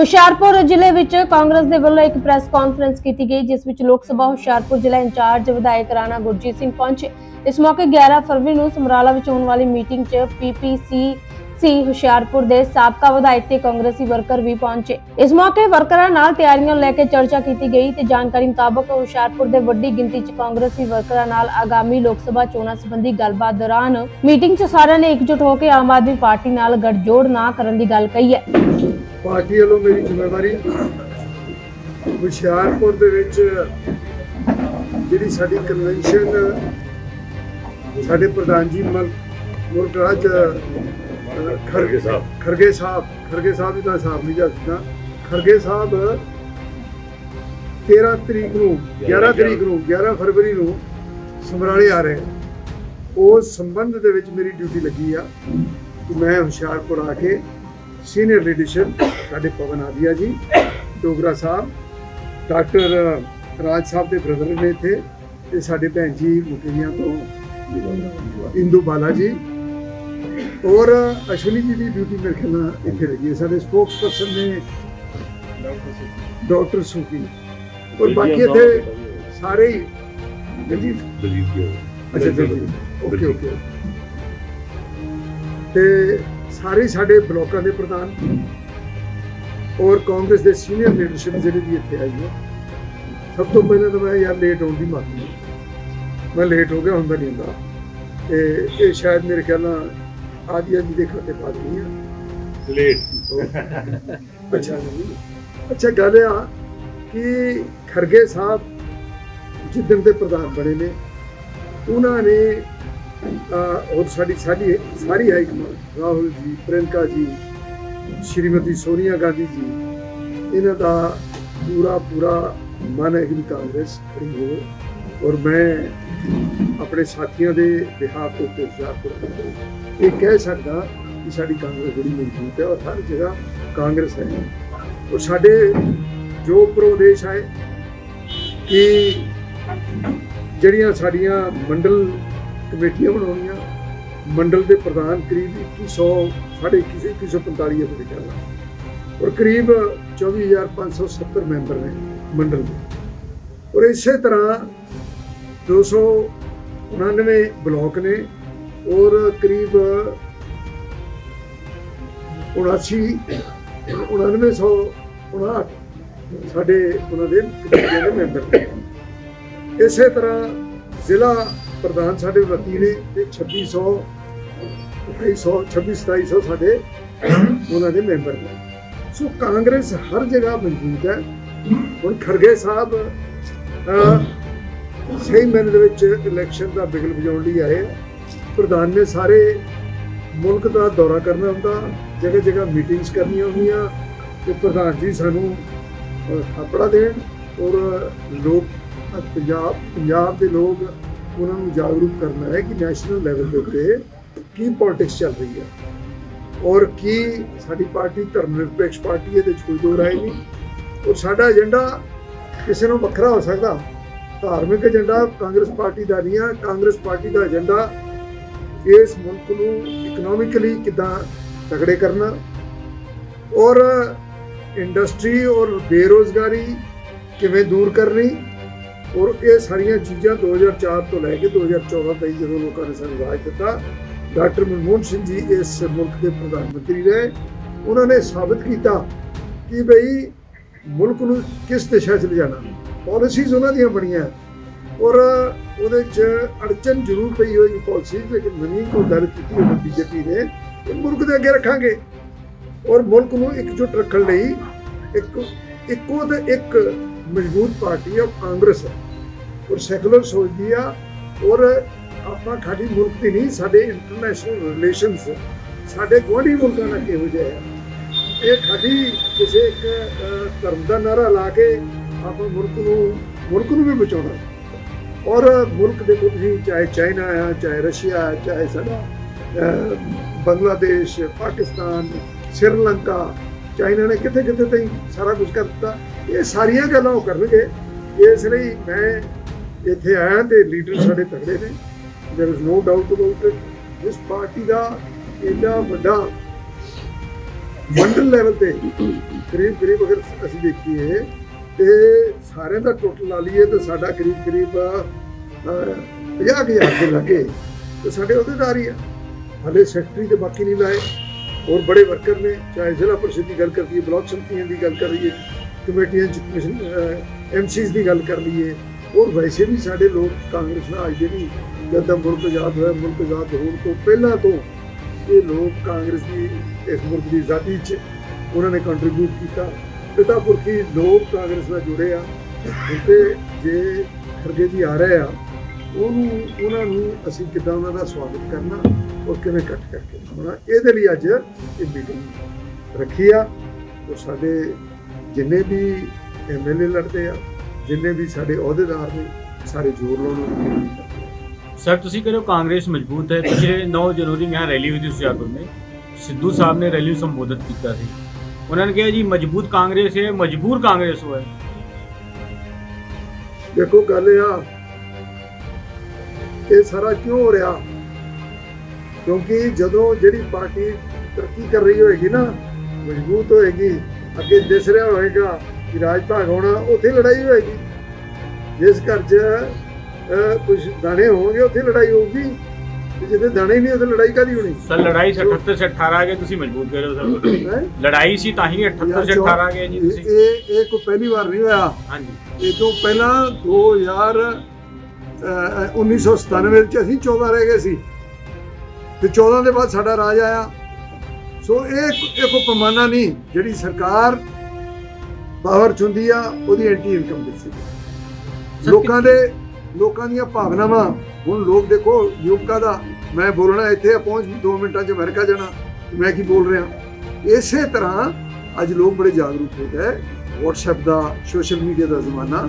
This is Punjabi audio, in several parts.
ਹੁਸ਼ਿਆਰਪੁਰ ਜ਼ਿਲ੍ਹੇ ਵਿੱਚ ਕਾਂਗਰਸ ਦੇ ਵੱਲੋਂ ਇੱਕ ਪ੍ਰੈਸ ਕਾਨਫਰੰਸ ਕੀਤੀ ਗਈ, ਜਿਸ ਵਿੱਚ ਲੋਕ ਸਭਾ ਹੁਸ਼ਿਆਰਪੁਰ ਜ਼ਿਲ੍ਹਾ ਇੰਚਾਰਜ ਵਿਧਾਇਕ ਰਾਣਾ ਗੁਰਜੀਤ ਸਿੰਘ ਪਹੁੰਚੇ ਇਸ ਮੌਕੇ 11 ਫਰਵਰੀ ਨੂੰ ਸਮਰਾਲਾ ਵਿੱਚ ਹੋਣ ਵਾਲੀ ਮੀਟਿੰਗ 'ਚ ਪੀਪੀਸੀ ਸੀ, ਹੁਸ਼ਿਆਰਪੁਰ ਦੇ ਸਾਬਕਾ ਵਿਧਾਇਕ ਤੇ ਕਾਂਗਰਸੀ ਵਰਕਰ ਵੀ ਪਹੁੰਚੇ। ਇਸ ਮੌਕੇ ਵਰਕਰਾਂ ਨਾਲ ਤਿਆਰੀਆਂ ਲੈ ਕੇ ਚਰਚਾ ਕੀਤੀ ਗਈ ਤੇ ਜਾਣਕਾਰੀ ਮੁਤਾਬਕ ਹੁਸ਼ਿਆਰਪੁਰ ਦੇ ਵੱਡੀ ਗਿਣਤੀ 'ਚ ਕਾਂਗਰਸੀ ਵਰਕਰਾਂ ਨਾਲ ਆਗਾਮੀ ਲੋਕ ਸਭਾ ਚੋਣਾਂ ਸੰਬੰਧੀ ਗੱਲਬਾਤ ਦੌਰਾਨ ਮੀਟਿੰਗ 'ਚ ਸਾਰਿਆਂ ਨੇ ਇਕਜੁੱਟ ਹੋ ਕੇ ਆਮ ਆਦਮੀ ਪਾਰਟੀ ਨਾਲ ਗੱਠਜੋੜ ਨਾ ਕਰਨ ਦੀ ਗੱਲ ਕਹੀ ਹੈ। ਪਾਰਟੀ ਵੱਲੋਂ ਮੇਰੀ ਜ਼ਿੰਮੇਵਾਰੀ ਹੁਸ਼ਿਆਰਪੁਰ ਦੇ ਵਿੱਚ ਜਿਹੜੀ ਸਾਡੀ ਕਨਵੈਨਸ਼ਨ ਸਾਡੇ ਪ੍ਰਧਾਨ ਜੀ ਮਲ ਮੁਰਤਰਾਜ ਖਰਗੇ ਸਾਹਿਬ। ਖਰਗੇ ਸਾਹਿਬ ਖਰਗੇ ਸਾਹਿਬ ਦਾ ਹਿਸਾਬ ਨਹੀਂ ਜਾ ਸਕਦਾ। ਖਰਗੇ ਸਾਹਿਬ 13 ਤਰੀਕ ਨੂੰ 11 ਤਰੀਕ ਨੂੰ 11 ਫਰਵਰੀ ਨੂੰ ਸਮਰਾਲੇ ਆ ਰਹੇ ਉਸ ਸੰਬੰਧ ਦੇ ਵਿੱਚ ਮੇਰੀ ਡਿਊਟੀ ਲੱਗੀ ਆ ਕਿ ਮੈਂ ਹੁਸ਼ਿਆਰਪੁਰ ਆ ਕੇ ਸੀਨੀਅਰ ਲੀਡਰਸ਼ਿਪ ਸਾਡੇ ਪਵਨ ਆਦੀਆ ਜੀ, ਡੋਗਰਾ ਸਾਹਿਬ, ਡਾਕਟਰ ਰਾਜ ਸਾਹਿਬ ਦੇ ਬ੍ਰਦਰ ਨੇ ਇੱਥੇ ਤੇ ਸਾਡੇ ਭੈਣ ਜੀ ਮੁਕੇਰੀਆਂ ਤੋਂ ਇੰਦੂ ਬਾਲਾ ਜੀ ਔਰ ਅਸ਼ਵਨੀ ਜੀ ਦੀ ਡਿਊਟੀ ਮੇਰੇ ਖਿਆਲ ਨਾਲ ਇੱਥੇ ਲੱਗੀ ਹੈ। ਸਾਡੇ ਸਪੋਕਸ ਪਰਸਨ ਨੇ ਡਾਕਟਰ ਸੁਕੀ ਔਰ ਬਾਕੀ ਇੱਥੇ ਸਾਰੇ ਹੀ ਦਲਜੀਤ ਅੱਛਾ ਦਲਜੀਤ ਓਕੇ ਓਕੇ। ਤੇ ਸਾਰੇ ਸਾਡੇ ਬਲਾਕਾਂ ਦੇ ਪ੍ਰਧਾਨ ਔਰ ਕਾਂਗਰਸ ਦੇ ਸੀਨੀਅਰ ਲੀਡਰਸ਼ਿਪ ਜਿਹੜੀ ਵੀ ਇੱਥੇ ਆਈ ਹੈ ਸਭ ਤੋਂ ਪਹਿਲਾਂ ਤਾਂ ਮੈਂ ਯਾਰ ਲੇਟ ਹੋਣ ਦੀ ਮਾਫੀ ਮੈਂ ਲੇਟ ਹੋ ਗਿਆ ਹੁੰਦਾ ਨਹੀਂ ਹੁੰਦਾ। ਤੇ ਇਹ ਸ਼ਾਇਦ ਮੇਰੇ ਖਿਆਲ ਨਾਲ ਆਦੀਆ ਜੀ ਦੇ ਖਾਤੇ ਪਾ ਦਿੰਦੀ ਆ। ਲੇਟ ਅੱਛਾ ਅੱਛਾ ਗੱਲ ਇਹ ਆ ਕਿ ਖਰਗੇ ਸਾਹਿਬ ਜਿੱਦਣ ਦੇ ਪ੍ਰਧਾਨ ਬਣੇ ਨੇ ਉਹਨਾਂ ਨੇ ਅਹ, ਔਰ ਸਾਡੀ ਸਾਡੀ ਸਾਰੀ ਹਾਈ ਕਮਾਂਡ ਰਾਹੁਲ ਜੀ ਪ੍ਰਿੰਕਾ ਜੀ ਸ਼੍ਰੀਮਤੀ ਸੋਨੀਆ ਗਾਂਧੀ ਜੀ ਇਹਨਾਂ ਦਾ ਪੂਰਾ ਪੂਰਾ ਮਨ ਹੈ ਕਿ ਕਾਂਗਰਸ ਖੜੀ ਹੋਵੇ। ਔਰ ਮੈਂ ਆਪਣੇ ਸਾਥੀਆਂ ਦੇ ਬਿਹਾਫ ਤੋਂ ਉੱਤੇ ਹੁਸ਼ਿਆਰਪੁਰ ਇਹ ਕਹਿ ਸਕਦਾ ਕਿ ਸਾਡੀ ਕਾਂਗਰਸ ਬੜੀ ਮਜ਼ਬੂਤ ਹੈ ਔਰ ਹਰ ਜਗ੍ਹਾ ਕਾਂਗਰਸ ਹੈ। ਔਰ ਸਾਡੇ ਜੋ ਪ੍ਰੋਦੇਸ਼ ਹੈ ਕਿ ਜਿਹੜੀਆਂ ਸਾਡੀਆਂ ਮੰਡਲ ਕਮੇਟੀਆਂ ਬਣਾਉਣੀਆਂ, ਮੰਡਲ ਦੇ ਪ੍ਰਧਾਨ ਕਰੀਬ 2100 ਸਾਡੇ 2145 ਦੇ ਵਿਚਾਰ ਔਰ ਕਰੀਬ 24570 ਮੈਂਬਰ ਨੇ ਮੰਡਲ ਦੇ। ਔਰ ਇਸੇ ਤਰ੍ਹਾਂ 299 ਬਲਾਕ ਨੇ ਔਰ ਕਰੀਬ 79 9959 ਸਾਡੇ ਉਹਨਾਂ ਦੇ ਕਮੇਟੀਆਂ ਦੇ ਮੈਂਬਰ ਨੇ। ਇਸੇ ਤਰ੍ਹਾਂ ਜ਼ਿਲ੍ਹਾ ਪ੍ਰਧਾਨ ਸਾਡੇ 29 ਨੇ ਤੇ 2600 2800 26 2700 ਸਾਡੇ ਉਹਨਾਂ ਦੇ ਮੈਂਬਰ ਨੇ। ਸੋ ਕਾਂਗਰਸ ਹਰ ਜਗ੍ਹਾ ਮੌਜੂਦ ਹੈ। ਹੁਣ ਖਰਗੇ ਸਾਹਿਬ ਸਹੀ ਮੈਨੇ ਦੇ ਵਿੱਚ ਇਲੈਕਸ਼ਨ ਦਾ ਬਿਗਲ ਵਜਾਉਣ ਲਈ ਆਏ ਪ੍ਰਧਾਨ ਨੇ ਸਾਰੇ ਮੁਲਕ ਦਾ ਦੌਰਾ ਕਰਨਾ ਹੁੰਦਾ ਜਗ੍ਹਾ ਜਗ੍ਹਾ ਮੀਟਿੰਗਸ ਕਰਨੀਆਂ ਹੁੰਦੀਆਂ ਤੇ ਪ੍ਰਧਾਨ ਜੀ ਸਾਨੂੰ ਅਹ, ਥਾਪੜਾ ਦੇਣ ਔਰ ਲੋਕ ਪੰਜਾਬ ਪੰਜਾਬ ਦੇ ਲੋਕ ਉਹਨਾਂ ਨੂੰ ਜਾਗਰੂਕ ਕਰਨਾ ਹੈ ਕਿ ਨੈਸ਼ਨਲ ਲੈਵਲ ਦੇ ਉੱਤੇ ਕੀ ਪੋਲਿਟਿਕਸ ਚੱਲ ਰਹੀ ਹੈ ਔਰ ਕੀ ਸਾਡੀ ਪਾਰਟੀ ਧਰਮ ਨਿਰਪੇਖ ਪਾਰਟੀ ਹੈ, ਇਹਦੇ 'ਚ ਕੋਈ ਦੋ ਰਾਏ ਨਹੀਂ। ਔਰ ਸਾਡਾ ਏਜੰਡਾ ਕਿਸੇ ਨੂੰ ਵੱਖਰਾ ਹੋ ਸਕਦਾ। ਧਾਰਮਿਕ ਏਜੰਡਾ ਕਾਂਗਰਸ ਪਾਰਟੀ ਦਾ ਨਹੀਂ ਹੈ ਕਾਂਗਰਸ ਪਾਰਟੀ ਦਾ ਏਜੰਡਾ ਇਸ ਮੁਲਕ ਨੂੰ ਇਕਨੋਮਿਕਲੀ ਕਿਦਾਂ ਤਗੜੇ ਕਰਨਾ ਔਰ ਇੰਡਸਟਰੀ ਔਰ ਬੇਰੋਜ਼ਗਾਰੀ ਕਿਵੇਂ ਦੂਰ ਕਰਨੀ ਔਰ ਇਹ ਸਾਰੀਆਂ ਚੀਜ਼ਾਂ 2004 ਤੋਂ ਲੈ ਕੇ 2014 ਤੱਕ ਜਦੋਂ ਲੋਕਾਂ ਨੇ ਸਾਨੂੰ ਰਾਜ ਦਿੱਤਾ, ਡਾਕਟਰ ਮਨਮੋਹਨ ਸਿੰਘ ਜੀ ਇਸ ਮੁਲਕ ਦੇ ਪ੍ਰਧਾਨ ਮੰਤਰੀ ਰਹੇ। ਉਹਨਾਂ ਨੇ ਸਾਬਤ ਕੀਤਾ ਕਿ ਭਈ ਮੁਲਕ ਨੂੰ ਕਿਸ ਦਿਸ਼ਾ 'ਚ ਲਿਜਾਣਾ। ਪਾਲਿਸੀਜ਼ ਉਹਨਾਂ ਦੀਆਂ ਬਣੀਆਂ। ਔਰ ਉਹਦੇ 'ਚ ਅੜਚਨ ਜ਼ਰੂਰ ਪਈ ਹੋਈ ਪਾਲਿਸੀਜ਼ ਲੇਕਿਨ ਨਵੀਂ ਕੋ ਦਰ ਕੀਤੀ ਹੋਈ ਬੀਜੇਪੀ ਨੇ ਕਿ ਮੁਲਕ ਦੇ ਅੱਗੇ ਰੱਖਾਂਗੇ। ਔਰ ਮੁਲਕ ਨੂੰ ਇਕਜੁੱਟ ਰੱਖਣ ਲਈ ਇੱਕ, ਇੱਕੋ ਤੇ ਇੱਕ ਮਜ਼ਬੂਤ ਪਾਰਟੀ ਆ, ਕਾਂਗਰਸ ਹੈ ਔਰ ਸੈਕੂਲਰ ਸੋਚਦੀ ਆ, ਔਰ ਆਪਾਂ ਖਾਲੀ ਮੁਲਕ ਦੀ ਨਹੀਂ, ਸਾਡੇ ਇੰਟਰਨੈਸ਼ਨਲ ਰਿਲੇਸ਼ਨਸ ਸਾਡੇ ਗੁਆਂਢੀ ਮੁਲਕਾਂ ਨਾਲ ਕਿਹੋ ਜਿਹਾ ਆ। ਇਹ ਖਾਲੀ ਕਿਸੇ ਇੱਕ ਧਰਮ ਦਾ ਨਾਰਾ ਲਾ ਕੇ ਆਪਾਂ ਮੁਲਕ ਨੂੰ ਮੁਲਕ ਨੂੰ ਵੀ ਬਚਾਉਣਾ। ਔਰ ਮੁਲਕ ਦੇ ਤੁਸੀਂ ਚਾਹੇ ਚਾਈਨਾ ਆ, ਚਾਹੇ ਰਸ਼ੀਆ ਆ, ਚਾਹੇ ਸਾਡਾ ਬੰਗਲਾਦੇਸ਼, ਪਾਕਿਸਤਾਨ, ਸ਼੍ਰੀਲੰਕਾ, ਚਾਈਨਾ ਨੇ ਕਿੱਥੇ ਕਿੱਥੇ ਤਾਈਂ ਸਾਰਾ ਕੁਝ ਕਰ ਦਿੱਤਾ। ਇਹ ਸਾਰੀਆਂ ਗੱਲਾਂ ਉਹ ਕਰਨਗੇ। ਇਸ ਲਈ ਮੈਂ ਇੱਥੇ ਆਇਆ ਤੇ ਲੀਡਰ ਸਾਡੇ ਤਗੜੇ ਨੇ। There is no doubt about it ਇਸ ਪਾਰਟੀ ਦਾ ਇੰਨਾ ਵੱਡਾ ਮੰਡਲ ਲੈਵਲ ਤੇ ਕਰੀਬ ਕਰੀਬ ਅਗਰ ਅਸੀਂ ਦੇਖੀਏ ਤੇ ਸਾਰਿਆਂ ਦਾ ਟੋਟਲ ਲਾ ਲਈਏ ਤਾਂ ਸਾਡਾ ਕਰੀਬ ਕਰੀਬ 50000 ਦੇ ਲੱਗੇ, ਤੇ ਸਾਡੇ ਅਹੁਦੇਦਾਰ ਹੀ ਆ। ਹਲੇ ਸੈਕਟਰੀ ਤੇ ਬਾਕੀ ਨਹੀਂ ਲਾਏ। ਔਰ ਬੜੇ ਵਰਕਰ ਨੇ, ਚਾਹੇ ਜ਼ਿਲ੍ਹਾ ਪਰਿਸ਼ਦ ਦੀ ਗੱਲ ਕਰੀਏ ਬਲਾਕ ਸੰਮਤੀਆਂ ਦੀ ਗੱਲ ਕਰ ਲਈਏ, ਕਮੇਟੀਆਂ ਚ ਕਮਿਸ਼ਨ ਐਮਸੀਜ਼ ਦੀ ਗੱਲ ਕਰ ਲਈਏ। ਔਰ ਵੈਸੇ ਵੀ ਸਾਡੇ ਲੋਕ ਕਾਂਗਰਸ ਨਾਲ ਅੱਜ ਦੇ ਵੀ ਜਦ ਮੁਲਕ ਆਜ਼ਾਦ ਹੋਇਆ, ਮੁਲਕ ਆਜ਼ਾਦ ਹੋਣ ਤੋਂ ਪਹਿਲਾਂ ਤੋਂ ਇਹ ਲੋਕ ਕਾਂਗਰਸ ਦੀ, ਇਸ ਮੁਲਕ ਦੀ ਆਜ਼ਾਦੀ 'ਚ ਉਹਨਾਂ ਨੇ ਕੰਟਰੀਬਿਊਟ ਕੀਤਾ। ਪਿਤਾ ਪੁਰਖੀ ਲੋਕ ਕਾਂਗਰਸ ਨਾਲ ਜੁੜੇ ਆ। ਤੇ ਜੇ ਖਰਗੇ ਜੀ ਆ ਰਹੇ ਆ, ਉਹਨੂੰ, ਉਹਨਾਂ ਨੂੰ ਅਸੀਂ ਕਿਦਾਂ ਉਹਨਾਂ ਦਾ ਸਵਾਗਤ ਕਰਨਾ ਔਰ ਕਿਵੇਂ ਇਕੱਠ ਕਰਕੇ ਹੋਣਾ ਇਹਦੇ ਲਈ ਅੱਜ ਇਹ ਮੀਟਿੰਗ ਰੱਖੀ ਆ। ਉਹ ਸਾਡੇ ਜਿੰਨੇ ਵੀ ਐਮਐਲਏ ਲੜਦੇ ਆ, ਜਿੰਨੇ ਵੀ ਸਾਡੇ ਅਹੁਦੇਦਾਰ ਨੇ, ਸਾਰੇ ਜ਼ੋਰ ਲਾਉਣ ਸਰ ਤੁਸੀਂ ਕਹਿੰਦੇ ਕਾਂਗਰਸ ਮਜ਼ਬੂਤ ਹੈ। ਪਿਛਲੇ 9 ਜਨਵਰੀ ਨੂੰ ਰੈਲੀ ਹੋਈ ਸੀ ਹੁਸ਼ਿਆਰਪੁਰ ਨੇ ਸਿੱਧੂ ਸਾਹਿਬ ਨੇ ਰੈਲੀ ਨੂੰ ਸੰਬੋਧਿਤ ਕੀਤਾ ਸੀ। ਉਹਨਾਂ ਨੇ ਕਿਹਾ ਜੀ, ਮਜ਼ਬੂਤ ਕਾਂਗਰਸ ਹੈ, ਮਜਬੂਰ ਕਾਂਗਰਸ ਹੋਇਆ। ਦੇਖੋ ਗੱਲ ਇਹ ਆ, ਇਹ ਸਾਰਾ ਕਿਉਂ ਹੋ ਰਿਹਾ? ਕਿਉਂਕਿ ਜਦੋਂ ਜਿਹੜੀ ਪਾਰਟੀ ਤਰੱਕੀ ਕਰ ਰਹੀ ਹੋਏਗੀ ਨਾ, ਮਜ਼ਬੂਤ ਹੋਏਗੀ, ਅੱਗੇ ਦਿਸ ਰਿਹਾ ਹੋਏਗਾ ਕਿ ਰਾਜ ਭਾਗ ਹੋਣਾ ਉੱਥੇ ਲੜਾਈ ਹੋਏਗੀ। ਜਿਸ ਘਰ 'ਚ ਕੁਝ ਦਾਣੇ ਹੋਣਗੇ, ਉੱਥੇ ਲੜਾਈ ਹੋਊਗੀ। ਜਿੱਥੇ ਦਾਣੇ ਨਹੀਂ ਉੱਥੇ ਲੜਾਈ ਕਾਦੀ ਹੋਣੀ? ਸਰ ਲੜਾਈ 78 ਸੇ 18 ਆ ਗਏ ਤੁਸੀਂ ਮਜ਼ਬੂਤ ਕਰ ਰਹੇ ਹੋ? ਸਰ? ਲੜਾਈ ਸੀ ਤਾਂ ਹੀ 78 ਸੇ 18 ਆ ਗਏ ਜੀ ਤੁਸੀਂ। ਇਹ ਇਹ ਕੋਈ ਪਹਿਲੀ ਵਾਰ ਨਹੀਂ ਹੋਇਆ। ਹਾਂਜੀ। ਇਹ ਤੋਂ ਪਹਿਲਾਂ 2000 ਅਹ, 1997 ਵਿੱਚ ਅਸੀਂ 14 ਰਹਿ ਗਏ ਸੀ। ਤੇ 14 ਦੇ ਬਾਅਦ ਸਾਡਾ ਰਾਜ ਆਇਆ। ਸੋ ਇਹ ਇਹ ਕੋਈ ਪੈਮਾਨਾ ਨਹੀਂ ਜਿਹੜੀ ਸਰਕਾਰ ਪਾਵਰ ਚ ਹੁੰਦੀ ਆ ਉਹਦੀ ਐਂਟੀ ਇਨਕਮ ਸਰ, ਲੋਕਾਂ ਦੇ ਲੋਕਾਂ ਦੀਆਂ ਭਾਵਨਾਵਾਂ ਹੁਣ ਲੋਕ ਦੇਖੋ ਯੁਵਕਾਂ ਦਾ ਮੈਂ ਬੋਲਣਾ ਇੱਥੇ ਆ, ਪਹੁੰਚ 2 ਮਿੰਟਾਂ ਚ ਅਮਰੀਕਾ ਜਾਣਾ। ਮੈਂ ਕੀ ਬੋਲ ਰਿਹਾ? ਇਸੇ ਤਰ੍ਹਾਂ ਅੱਜ ਲੋਕ ਬੜੇ ਜਾਗਰੂਕ ਹੋ ਗਏ। WhatsApp ਦਾ ਸੋਸ਼ਲ ਮੀਡੀਆ ਦਾ ਜ਼ਮਾਨਾ।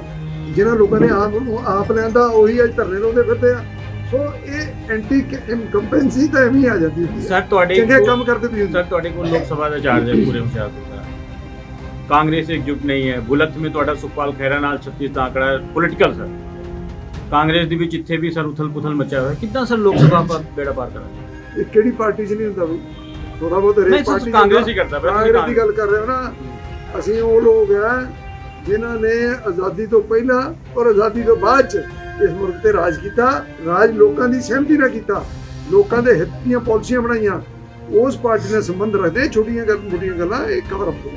ਜਿਹਨਾਂ ਲੋਕਾਂ ਨੇ ਆਪ ਨੂੰ ਆਪ ਲੈਂਦਾ ਉਹੀ ਅੱਜ ਧਰਨੇ ਲਾਉਂਦੇ ਫਿਰਦੇ ਆ। ਸੋ ਇਹ ਐਂਟੀ ਇਨਕੰਪੈਂਸੀ ਤਾਂ ਐਵੇਂ ਆ ਜਾਂਦੀ ਹੈ ਸਰ ਤੁਹਾਡੇ ਚੰਗੇ ਕੰਮ ਕਰਦੇ ਵੀ ਸਰ ਤੁਹਾਡੇ ਕੋਲ ਲੋਕ ਸਭਾ ਦਾ ਚਾਰਜ ਹੈ ਪੂਰੇ ਹੁਸ਼ਿਆਰਪੁਰ ਦਾ। ਕਾਂਗਰਸ ਇਕਜੁੱਟ ਨਹੀਂ ਹੈ। ਬੁਲਤ ਮੇ ਤੁਹਾਡਾ ਸੁਖਪਾਲ ਖਹਿਰਾ ਨਾਲ 36 ਦਾ ਆંકੜਾ ਪੋਲਿਟੀਕਲ ਸਰ ਕਾਂਗਰਸ ਦੇ ਵਿੱਚ ਇੱਥੇ ਵੀ ਸਰ ਉਥਲ ਪੁਥਲ ਮਚਿਆ ਹੋਇਆ। ਕਿੱਦਾਂ ਸਰ ਲੋਕ ਸਭਾ ਪਰ ਬੇੜਾ ਪਾਰ ਕਰਾਂਗੇ? ਇਹ ਕਿਹੜੀ ਪਾਰਟੀ 'ਚ ਨਹੀਂ ਹੁੰਦਾ ਬਈ? ਥੋੜਾ ਬਹੁਤ ਹਰੇਕ ਨਹੀਂ, ਸਰ, ਪਾਰਟੀ 'ਚ ਕਾਂਗਰਸ। ਹੀ ਕਰਦਾ ਪਿਆ, ਕਾਂਗਰਸ ਦੀ ਗੱਲ ਕਰ ਰਹੇ ਹੋ ਨਾ। ਅਸੀਂ ਉਹ ਲੋਕ ਆ ਜਿਨ੍ਹਾਂ ਨੇ ਆਜ਼ਾਦੀ ਤੋਂ ਪਹਿਲਾਂ ਔਰ ਆਜ਼ਾਦੀ ਤੋਂ ਬਾਅਦ 'ਚ ਇਸ ਮੁਲਕ ਤੇ ਰਾਜ ਕੀਤਾ ਰਾਜ ਲੋਕਾਂ ਦੀ ਸਹਿਮਤੀ ਨਾਲ ਕੀਤਾ ਲੋਕਾਂ ਦੇ ਹਿੱਤ ਦੀਆਂ ਪਾਲਿਸੀਆਂ ਬਣਾਈਆਂ। ਉਸ ਪਾਰਟੀ ਨਾਲ ਸੰਬੰਧ ਰੱਖਦੇ ਛੋਟੀਆਂ ਗੱਲ ਮੋਟੀਆਂ ਗੱਲਾਂ ਇਹ ਕਵਰ ਅਪ